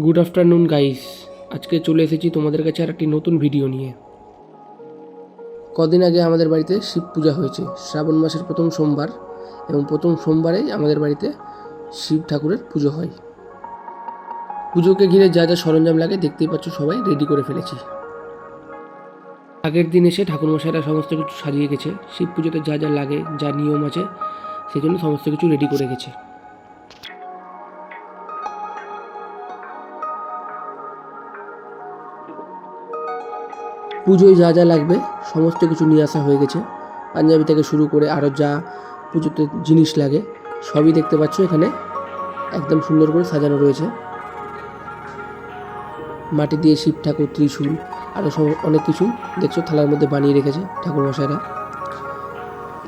Good afternoon guys আজকে চলে এসেছি তোমাদের কাছে আর একটি নতুন ভিডিও নিয়ে। কদিন আগে আমাদের বাড়িতে শিব পূজা হয়েছে। শ্রাবণ মাসের প্রথম সোমবার এবং প্রথম সোমবারেই আমাদের বাড়িতে শিব ঠাকুরের পুজো হয়। পুজোকে ঘিরে যা যা সরঞ্জাম লাগে দেখতেই পাচ্ছ সবাই রেডি করে ফেলেছি। আগের দিন এসে ঠাকুরমশাইরা সমস্ত কিছু সাজিয়ে গেছে। শিব পুজোতে যা যা লাগে, যা নিয়ম আছে, সেই জন্য সমস্ত কিছু রেডি করে গেছে। পুজোয় যা যা লাগবে, সমস্ত কিছু নিয়ে আসা হয়ে গেছে। পাঞ্জাবি থেকে শুরু করে আরও যা পুজোতে জিনিস লাগে, সবই দেখতে পাচ্ছ এখানে। একদম সুন্দর করে সাজানো রয়েছে। মাটি দিয়ে শিব ঠাকুর, ত্রিশূল আরও সব অনেক কিছু দেখছ, থালার মধ্যে বানিয়ে রেখেছে ঠাকুরমশাইরা।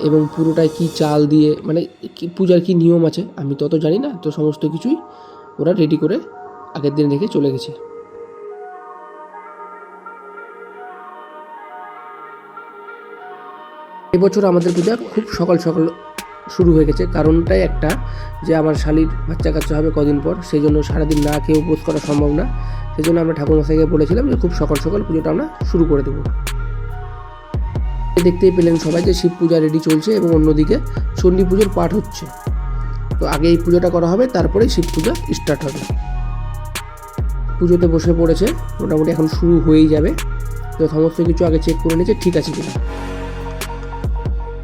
এবং পুরোটাই কি চাল দিয়ে মানে কি পূজার কি নিয়ম আছে, আমি তত জানি না, তো সমস্ত কিছুই ওরা রেডি করে আগের দিন রেখে চলে গেছে। এবছর আমাদের পূজা খুব সকাল সকাল শুরু হয়ে গেছে। কারণটাই একটা যে আমার শালির বাচ্চা কাচ্চা হবে কদিন পর সেই জন্য সারাদিন না খেয়ে উপোস করা সম্ভব না। সেই জন্য আমরা ঠাকুর ঠাকুরমশাইকে বলেছিলাম যে খুব সকাল সকাল পুজোটা আমরা শুরু করে দেবো। দেখতেই পেলেন সবাই যে শিব পূজা রেডি চলছে এবং অন্যদিকে চণ্ডী পুজোর পাঠ হচ্ছে। তো আগে এই পুজোটা করা হবে, তারপরেই শিব পূজা স্টার্ট হবে। পুজোতে বসে পড়েছে, মোটামুটি এখন শুরু হয়েই যাবে। তো সমস্ত কিছু আগে চেক করে নিয়েছে, ঠিক আছে কিনা।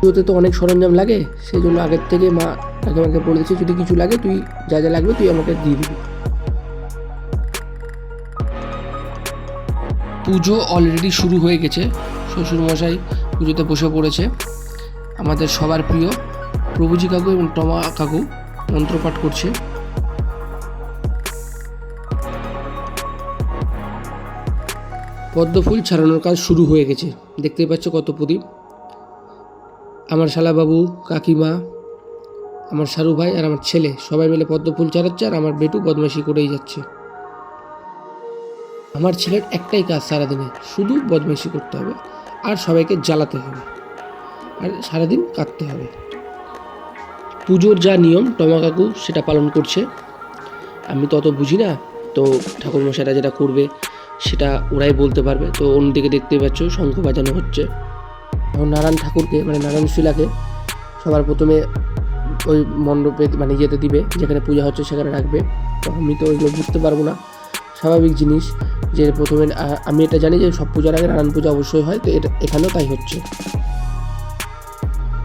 পুজোতে তো অনেক সরঞ্জাম লাগে সেই জন্য আগের থেকে মা কাকিমাকে বলে দিচ্ছে যদি কিছু লাগে তুই যা যা লাগবে তুই আমাকে দিয়ে দিবি। পুজো অলরেডি শুরু হয়ে গেছে, শ্বশুরমশাই পুজোতে বসে পড়েছে। আমাদের সবার প্রিয় প্রভুজি কাকু এবং টমা কাকু মন্ত্রপাঠ করছে। পদ্ম ফুল ছাড়ানোর কাজ শুরু হয়ে গেছে। দেখতেই পাচ্ছ কত প্রদীপ। আমার শালাবাবু কাকিমা, আমার শারু ভাই আর আমার ছেলে, সবাই মিলে পদ্ম ফুল চালাচ্ছে আর আমার বেটু বদমাইশি করেই যাচ্ছে। আমার ছেলের একটাই কাজ সারাদিনে, শুধু বদমাইশি করতে হবে আর সবাইকে জ্বালাতে হবে আর সারাদিন কাঁদতে হবে। পুজোর যা নিয়ম টমা কাকু সেটা পালন করছে। আমি তো অত বুঝি না, তো ঠাকুরমশাইরা যেটা করবে সেটা ওরাই বলতে পারবে। তো অন্যদিকে দেখতেই পাচ্ছ, শঙ্খ বাজানো হচ্ছে। এখন নারায়ণ ঠাকুরকে মানে নারায়ণ শিলাকে সবার প্রথমে ওই মণ্ডপে মানে ইয়েতে দিবে, যেখানে পূজা হচ্ছে সেখানে রাখবে। তো আমি তো ওইগুলো বুঝতে পারব না। স্বাভাবিক জিনিস যে প্রথমে আমি এটা জানি যে সব পূজার আগে নারায়ণ পূজা অবশ্যই হয়, তো এটা, এখানেও তাই হচ্ছে।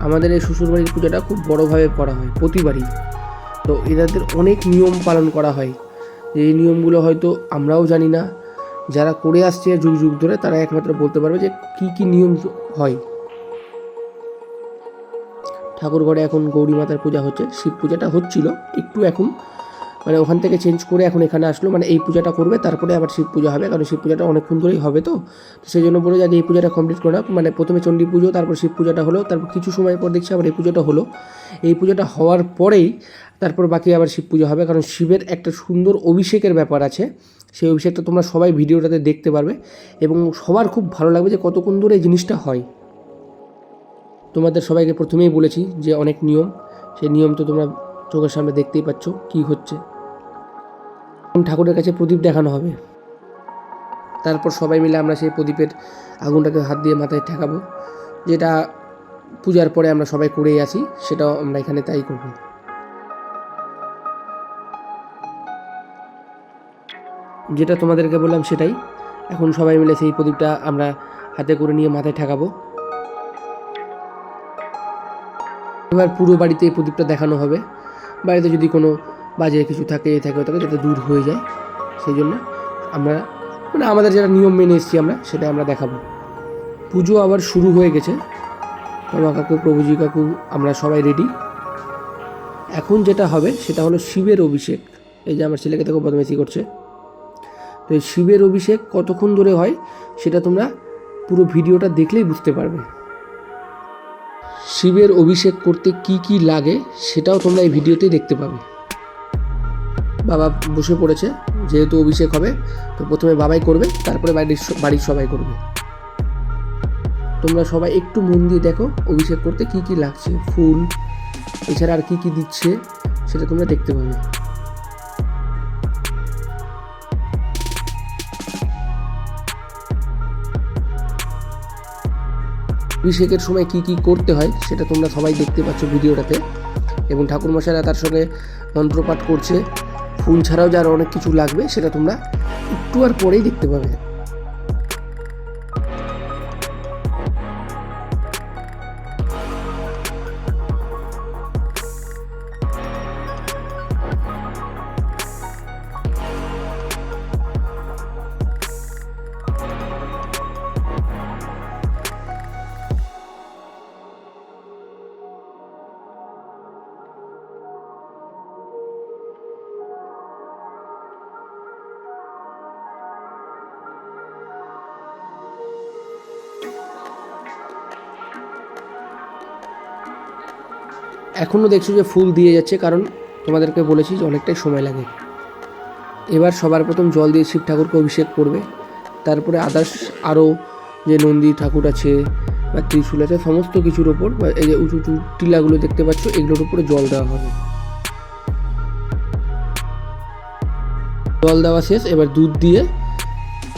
আমাদের এই শ্বশুরবাড়ির পূজাটা খুব বড়োভাবে করা হয়, প্রতিবারই। তো এদের অনেক নিয়ম পালন করা হয়। এই নিয়মগুলো হয়তো আমরাও জানি না। যারা করে আসছে যুগ যুগ ধরে, তারা একমাত্র বলতে পারবে যে কি কি নিয়ম হয়। ঠাকুর ঘরে এখন গৌরী মাতার পূজা হচ্ছে। শিব পূজাটা হচ্ছিল, একটু এখন মানে ওখান থেকে চেঞ্জ করে এখন এখানে আসলো মানে এই পূজাটা করবে, তারপরে আবার শিব পূজা হবে, কারণ শিব পূজাটা অনেকক্ষণ ধরেই হবে তো। সেই জন্য বলে যে এই পূজাটা কমপ্লিট করে মানে প্রথমে চণ্ডী পুজো, তারপর শিব পূজাটা হলো, তারপর কিছু সময় পর দেখছি আবার এই পুজোটা হলো। এই পুজোটা হওয়ার পরেই তারপর বাকি আবার শিব পুজো হবে, কারণ শিবের একটা সুন্দর অভিষেকের ব্যাপার আছে। সেই অভিষেকটা তোমরা সবাই ভিডিওটাতে দেখতে পারবে এবং সবার খুব ভালো লাগবে যে কতক্ষণ ধরে এই জিনিসটা হয়। তোমাদের সবাইকে প্রথমেই বলেছি যে অনেক নিয়ম, সেই নিয়ম তো তোমরা চোখের সামনে দেখতেই পাচ্ছ কি হচ্ছে। ঠাকুরের কাছে প্রদীপ দেখানো হবে। তারপর সবাই মিলে আমরা সেই প্রদীপের আগুনটাকে হাত দিয়ে মাথায় ঠেকাবো, যেটা পূজার পরে আমরা সবাই করেই আসি সেটাও আমরা এখানে তাই করব। যেটা তোমাদেরকে বললাম সেটাই। এখন সবাই মিলে সেই প্রদীপটা আমরা হাতে করে নিয়ে মাথায় ঠেকাবো। এবার পুরো বাড়িতে এই প্রদীপটা দেখানো হবে। বাড়িতে যদি কোনো বাজে কিছু থাকে, এ থাকে থাকে যাতে দূর হয়ে যায়। সেই জন্য আমরা মানে আমাদের যেটা নিয়ম মেনে এসেছি আমরা সেটা আমরা দেখাবো। পুজো আবার শুরু হয়ে গেছে। মামা কাকু, প্রভুজি কাকু, আমরা সবাই রেডি এখন যেটা হবে, সেটা হলো শিবের অভিষেক। এই যে আমার ছেলেকে দেখো বদমেসি করছে। তো এই শিবের অভিষেক কতক্ষণ ধরে হয়, সেটা তোমরা পুরো ভিডিওটা দেখলেই বুঝতে পারবে। শিবের অভিষেক করতে কি কি লাগে সেটাও তোমরা এই ভিডিওতেই দেখতে পাবে। বাবা বসে পড়েছে, যেহেতু অভিষেক হবে, তো প্রথমে বাবাই করবে, তারপরে বাড়ির বাড়ির সবাই করবে। তোমরা সবাই একটু মন দিয়ে দেখো অভিষেক করতে কি কি লাগছে, ফুল, এছাড়া আর কি কি দিচ্ছে, সেটা তোমরা দেখতে পাবে। অভিষেকের সময় কি কি করতে হয় সেটা তোমরা সবাই দেখতে পাচ্ছ ভিডিওটাতে। এবং ঠাকুরমশাইরা তার সঙ্গে মন্ত্রপাঠ করছে। ফুল ছাড়াও যার অনেক কিছু লাগবে সেটা তোমরা একটু আর পরেই দেখতে পাবে। এখনও দেখছ যে ফুল দিয়ে যাচ্ছে, কারণ তোমাদেরকে বলেছি যে অনেকটাই সময় লাগে। এবার সবার প্রথম জল দিয়ে শিব ঠাকুরকে অভিষেক করবে। তারপরে আদার্স আরও যে নন্দী ঠাকুর আছে বা ত্রিশূল আছে, সমস্ত কিছুর ওপর বা এই যে উঁচু উঁচু টিলাগুলো দেখতে পাচ্ছ, এগুলোর উপরে জল দেওয়া হবে। জল দেওয়া শেষ, এবার দুধ দিয়ে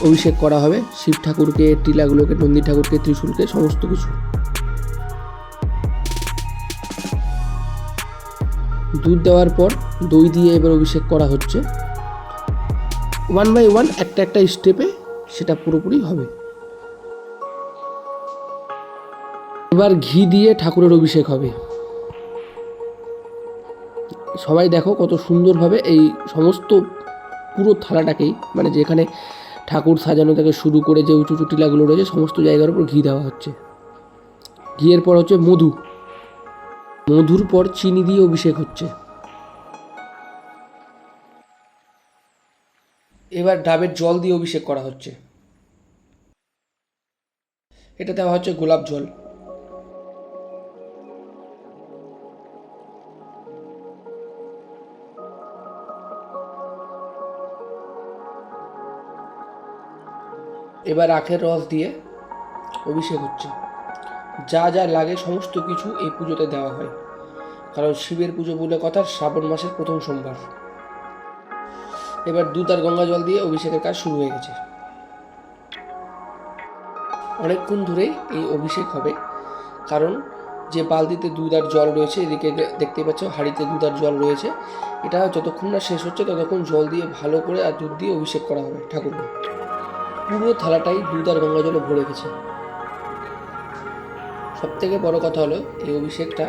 অভিষেক করা হবে শিব ঠাকুরকে, টিলাগুলোকে, নন্দী ঠাকুরকে, ত্রিশূলকে, সমস্ত কিছু। দুধ দেওয়ার পর দই দিয়ে এবার অভিষেক করা হচ্ছে। ওয়ান বাই ওয়ান একটা একটা স্টেপে সেটা পুরোপুরি হবে। এবার ঘি দিয়ে ঠাকুরের অভিষেক হবে। সবাই দেখো কত সুন্দরভাবে এই সমস্ত পুরো থালাটাকেই মানে যেখানে ঠাকুর সাজানো থেকে শুরু করে যে উঁচু উঁচু টিলাগুলো রয়েছে, সমস্ত জায়গার উপর ঘি দেওয়া হচ্ছে। ঘিয়ের পর হচ্ছে মধু। মধুর পর চিনি দিয়ে অভিষেক হচ্ছে। এবার ডাবের জল দিয়ে অভিষেক করা হচ্ছে। এটা দেওয়া হচ্ছে গোলাপ জল। এবার আখের রস দিয়ে অভিষেক হচ্ছে। যা যা লাগে সমস্ত কিছু এই পুজোতে দেওয়া হয়। কারণ শিবের পুজো বলে কথা শ্রাবণ মাসের প্রথম সোমবার। এবার দুধ আর গঙ্গা জল দিয়ে অভিষেকের কাজ শুরু হয়ে গেছে। অনেকক্ষণ ধরেই এই অভিষেক হবে। কারণ যে বালতিতে দুধ আর জল রয়েছে, এদিকে দেখতে পাচ্ছ হাঁড়িতে দুধ আর জল রয়েছে, এটা যতক্ষণ না শেষ হচ্ছে ততক্ষণ জল দিয়ে ভালো করে আর দুধ দিয়ে অভিষেক করা হবে ঠাকুরকে। পুরো থালাটাই দুধ আর গঙ্গা জলে ভরে গেছে। সব থেকে বড় কথা হলো এই অভিষেকটা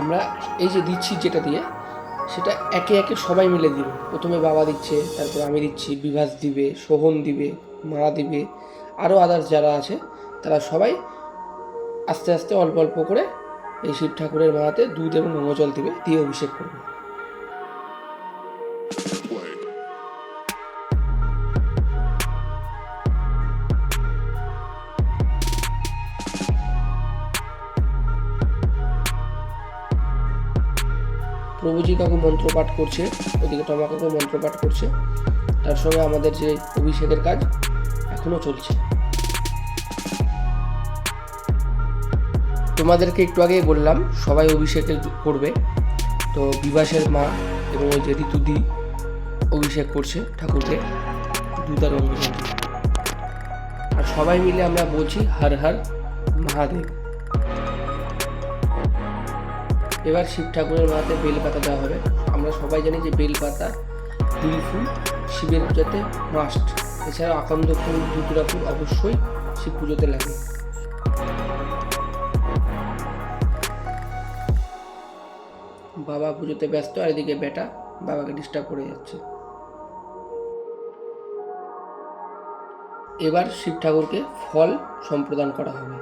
আমরা এই যে দিচ্ছি যেটা দিয়ে, সেটা একে একে সবাই মিলে দিবে। প্রথমে বাবা দিচ্ছে, তারপর আমি দিচ্ছি, বিভাস দিবে, সোহন দিবে, মা দিবে আরও আদার্স যারা আছে, তারা সবাই আস্তে আস্তে অল্প অল্প করে এই শিব ঠাকুরের মাথাতে দুধ এবং জল দিবে, দিয়ে অভিষেক করবে। প্রভুজি কাকু মন্ত্রপাঠ করছে, ওদিকে টমা কাকু মন্ত্রপাঠ করছে। তার সঙ্গে আমাদের যে অভিষেকের কাজ, এখনও চলছে। তোমাদেরকে একটু আগেই বললাম, সবাই অভিষেকে করবে। তো বিবাসের মা এবং ওই যে ঋতুদি অভিষেক করছে ঠাকুরকে। দুধার অঙ্গীকার আর সবাই মিলে আমরা বলছি, হর হর মহাদেব। এবার শিব ঠাকুরের মাথাতে বেলপাতা দেওয়া হবে। আমরা সবাই জানি যে বেলপাতা ফুল ফুল, শিবের পূজাতে মাস্ট এছাড়া আকন্দ ফুল ধুতুরা ফুল অবশ্যই শিব পুজোতে লাগে। বাবা পুজোতে ব্যস্ত, আর এদিকে বেটা বাবাকে ডিস্টার্ব করে যাচ্ছে। এবার শিব ঠাকুরকে ফল সম্প্রদান করা হবে।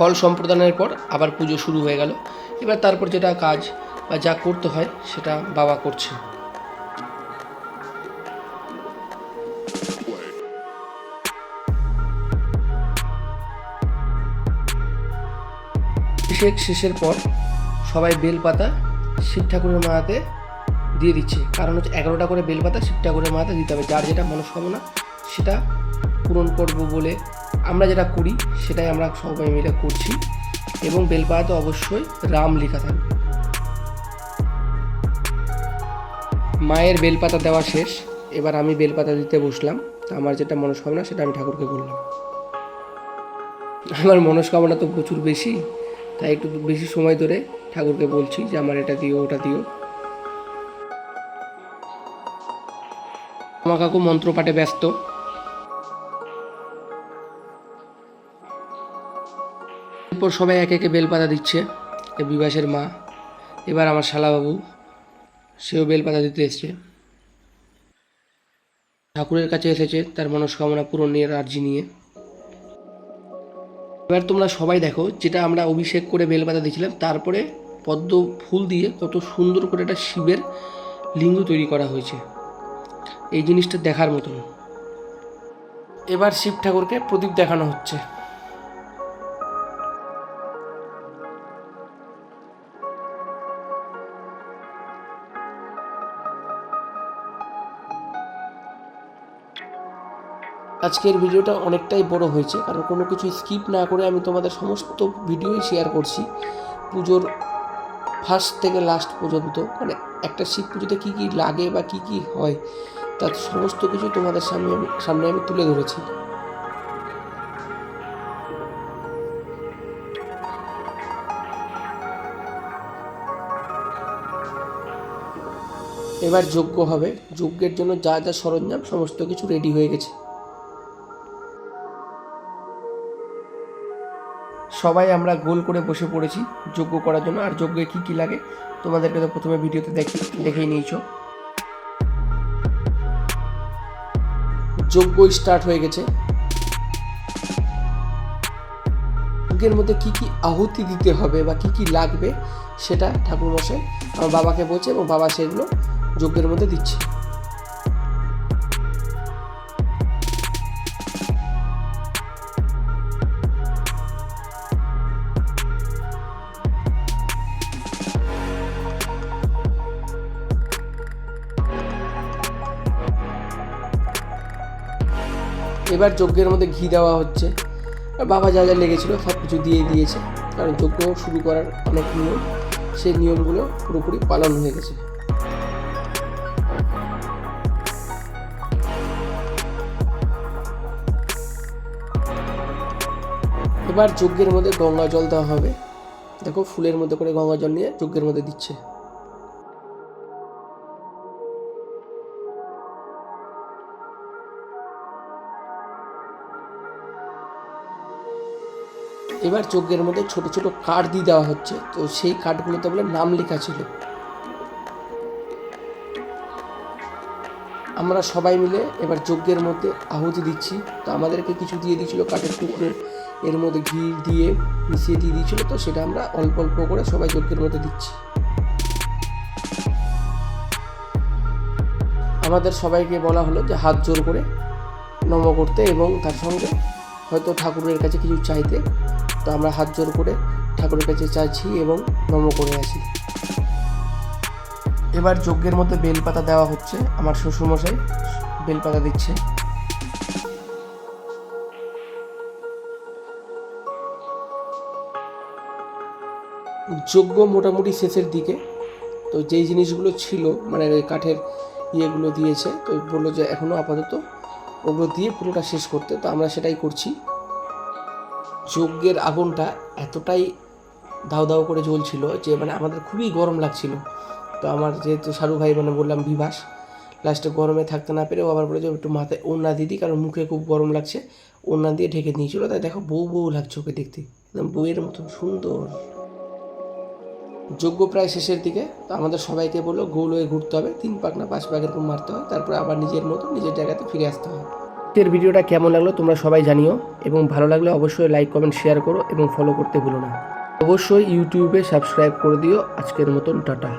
ফল সম্প্রদানের পর আবার পুজো শুরু হয়ে গেল। এবার তারপর যেটা কাজ বা যা করতে হয় সেটা বাবা করছে। অভিষেক শেষের পর সবাই বেলপাতা শিব ঠাকুরের মাথাতে দিয়ে দিচ্ছে। কারণ হচ্ছে এগারোটা করে বেলপাতা শিব ঠাকুরের মাথাতে দিতে হবে। যার যেটা মনস্কামনা সেটা পূরণ করব বলে আমরা যেটা করি, সেটাই আমরা সবাই মিলে করছি। এবং বেলপাতাতে অবশ্যই রাম লেখা থাকবে। মায়ের বেলপাতা দেওয়া শেষ। এবার আমি বেলপাতা দিতে বসলাম। আমার যেটা মনস্কামনা, সেটা আমি ঠাকুরকে বললাম আমার মনস্কামনা তো প্রচুর বেশি, তাই একটু বেশি সময় ধরে ঠাকুরকে বলছি যে, আমার এটা দিও, ওটা দিও। আমার কাকু মন্ত্রপাঠে ব্যস্ত। এরপর সবাই একে একে বেলপাতা দিচ্ছে। বিবাসের মা। এবার আমার শালাবাবু, সেও বেলপাতা দিতে এসছে। ঠাকুরের কাছে এসেছে, তার মনস্কামনা পূরণের আর্জি নিয়ে। এবার তোমরা সবাই দেখো, যেটা আমরা অভিষেক করে বেলপাতা দিয়েছিলাম, তারপরে পদ্ম ফুল দিয়ে কত সুন্দর করে একটা শিবের লিঙ্গ তৈরি করা হয়েছে। এই জিনিসটা দেখার মতন। এবার শিব ঠাকুরকে প্রদীপ দেখানো হচ্ছে। আজকের ভিডিওটা অনেকটাই বড় হয়েছে, কারণ কোনো কিছু স্কিপ না করে আমি তোমাদের সমস্ত ভিডিওই শেয়ার করছি পুজোর ফার্স্ট থেকে লাস্ট পর্যন্ত। মানে একটা শিব পুজোতে কী কী লাগে বা কী কী হয়, তার সমস্ত কিছু তোমাদের সামনে আমি সামনে আমি তুলে ধরেছি। এবার যজ্ঞ হবে। যজ্ঞের জন্য যা যা সরঞ্জাম, সমস্ত কিছু রেডি হয়ে গেছে। সবাই আমরা গোল করে বসে পড়েছি যজ্ঞ করার জন্য। আর যজ্ঞে কী কী লাগে, তোমাদেরকে তো প্রথমে ভিডিওতে দেখে দেখেই নিয়েছো। যজ্ঞ স্টার্ট হয়ে গেছে। যজ্ঞের মধ্যে কি কি আহুতি দিতে হবে বা কি কি লাগবে, সেটা ঠাকুরমশাই আমার বাবাকে বলছে এবং বাবা সেগুলো যজ্ঞের মধ্যে দিচ্ছে। এবার যজ্ঞের মধ্যে ঘি দেওয়া হচ্ছে। বাবা যা যা লেগেছিলো সব কিছু দিয়ে দিয়েছে। কারণ যজ্ঞ শুরু করার অনেক নিয়ম, সেই নিয়মগুলো পুরোপুরি পালন হয়ে গেছে। এবার যজ্ঞের মধ্যে গঙ্গা জল দেওয়া হবে। দেখো ফুলের মধ্যে করে গঙ্গা জল নিয়ে যজ্ঞের মধ্যে দিচ্ছে। এবার যজ্ঞের মধ্যে ছোট ছোট কার্ড দিয়ে দেওয়া হচ্ছে। তো সেই কার্ডগুলোতে বলে নাম লেখা ছিল। আমরা সবাই মিলে এবার যজ্ঞের মধ্যে আহুতি দিচ্ছি। তো আমাদেরকে কিছু দিয়ে দিয়েছিল কাঠের টুকরো এর মধ্যে ঘি দিয়ে মিশিয়ে দিয়ে দিয়েছিল। তো সেটা আমরা অল্প অল্প করে সবাই যজ্ঞের মধ্যে দিচ্ছি। আমাদের সবাইকে বলা হলো যে হাত জোর করে নম করতে এবং তার সঙ্গে হয়তো ঠাকুরের কাছে কিছু চাইতে তো আমরা হাত জোর করে ঠাকুরের কাছে চাইছি এবং নম করে আসি এবার যজ্ঞের মধ্যে বেলপাতা দেওয়া হচ্ছে। আমার শ্বশুরমশাই বেলপাতা দিচ্ছে। যজ্ঞ মোটামুটি শেষের দিকে। তো যেই জিনিসগুলো ছিল মানে কাঠের ইয়েগুলো দিয়েছে, তো বলল যে এখনও আপাতত ওগুলো দিয়ে পুরোটা শেষ করতে। তো আমরা সেটাই করছি। যজ্ঞের আগুনটা এতটাই দাউ দাউ করে জ্বলছিল যে মানে আমাদের খুবই গরম লাগছিল। তো আমার যেহেতু শাহরুখ ভাই মানে বললাম বিভাস লাস্টে গরমে থাকতে না পেরে ও আবার বলে যে একটু মাথায় ওড়না দিদি কারণ মুখে খুব গরম লাগছে। ওড়না দিয়ে ঢেকে নিয়েছিল তাই দেখো বউ বউ লাগছে ওকে দেখতে। একদম বউয়ের মতন সুন্দর। যজ্ঞ প্রায় শেষের দিকে, তো আমাদের সবাইকে বলল গোল হয়ে ঘুরতে হবে, তিন পাক না পাঁচ পাক এরকম মারতে হয়, তারপরে আবার নিজের মতো নিজের জায়গাতে ফিরে আসতে হয়। আজকের ভিডিওটা কেমন লাগল তোমরা সবাই জানিও, এবং ভালো লাগলে অবশ্যই লাইক কমেন্ট শেয়ার করো এবং ফলো করতে ভুলো না। অবশ্যই ইউটিউবে সাবস্ক্রাইব করে দিও। আজকের মতন টাটা।